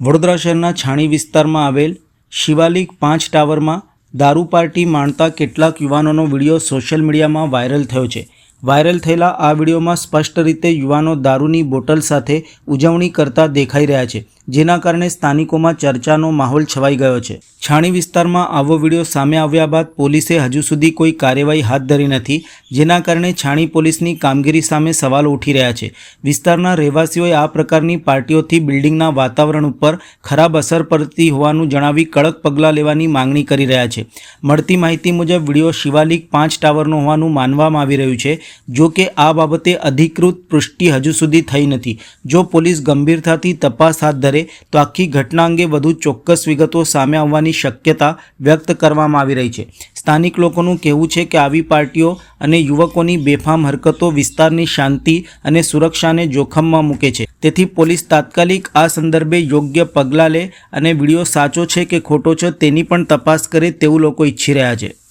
વડોદરા શહેરના છાણી વિસ્તારમાં આવેલ શિવાલિક પાંચ ટાવરમાં દારૂ પાર્ટી માણતા કેટલાક યુવાનોનો વીડિયો સોશિયલ મીડિયામાં વાયરલ થયો છે. વાયરલ થયેલા આ વિડીયોમાં સ્પષ્ટ રીતે યુવાનો દારૂની બોટલ સાથે ઉજવણી કરતા દેખાઈ રહ્યા છે. જેના કારણે સ્થાનિકોમાં ચર્ચાનો માહોલ છવાઈ ગયો છે. છાણી વિસ્તારમાં આવો વીડિયો સામે આવ્યા બાદ પોલીસે હજુ સુધી કોઈ કાર્યવાહી હાથ ધરી નથી, જેના કારણે છાણી પોલીસની કામગીરી સામે સવાલ ઉઠી રહ્યા છે. વિસ્તારના રહેવાસીઓએ આ પ્રકારની પાર્ટીઓથી બિલ્ડિંગના વાતાવરણ ઉપર ખરાબ અસર પડતી હોવાનું જણાવી કડક પગલાં લેવાની માંગણી કરી રહ્યા છે. મળતી માહિતી મુજબ, વીડિયો શિવાલિક પાંચ ટાવરનો હોવાનું માનવામાં આવી રહ્યું છે, જો કે આ બાબતે અધિકૃત પુષ્ટિ હજુ સુધી થઈ નથી. જો પોલીસ ગંભીરતાથી તપાસ હાથ ધરે તો આખી ઘટના અંગે વધુ ચોક્કસ વિગતો સામે આવવાની શક્યતા વ્યક્ત કરવામાં આવી રહી છે. સ્થાનિક લોકોનું કહેવું છે કે આવી પાર્ટીઓ અને યુવકોની બેફામ હરકતો વિસ્તારની શાંતિ અને સુરક્ષાને જોખમમાં મૂકે છે. તેથી પોલીસ તાત્કાલિક આ સંદર્ભે યોગ્ય પગલાં લે અને વીડિયો સાચો છે કે ખોટો છે તેની પણ તપાસ કરે તેવું લોકો ઈચ્છી રહ્યા છે.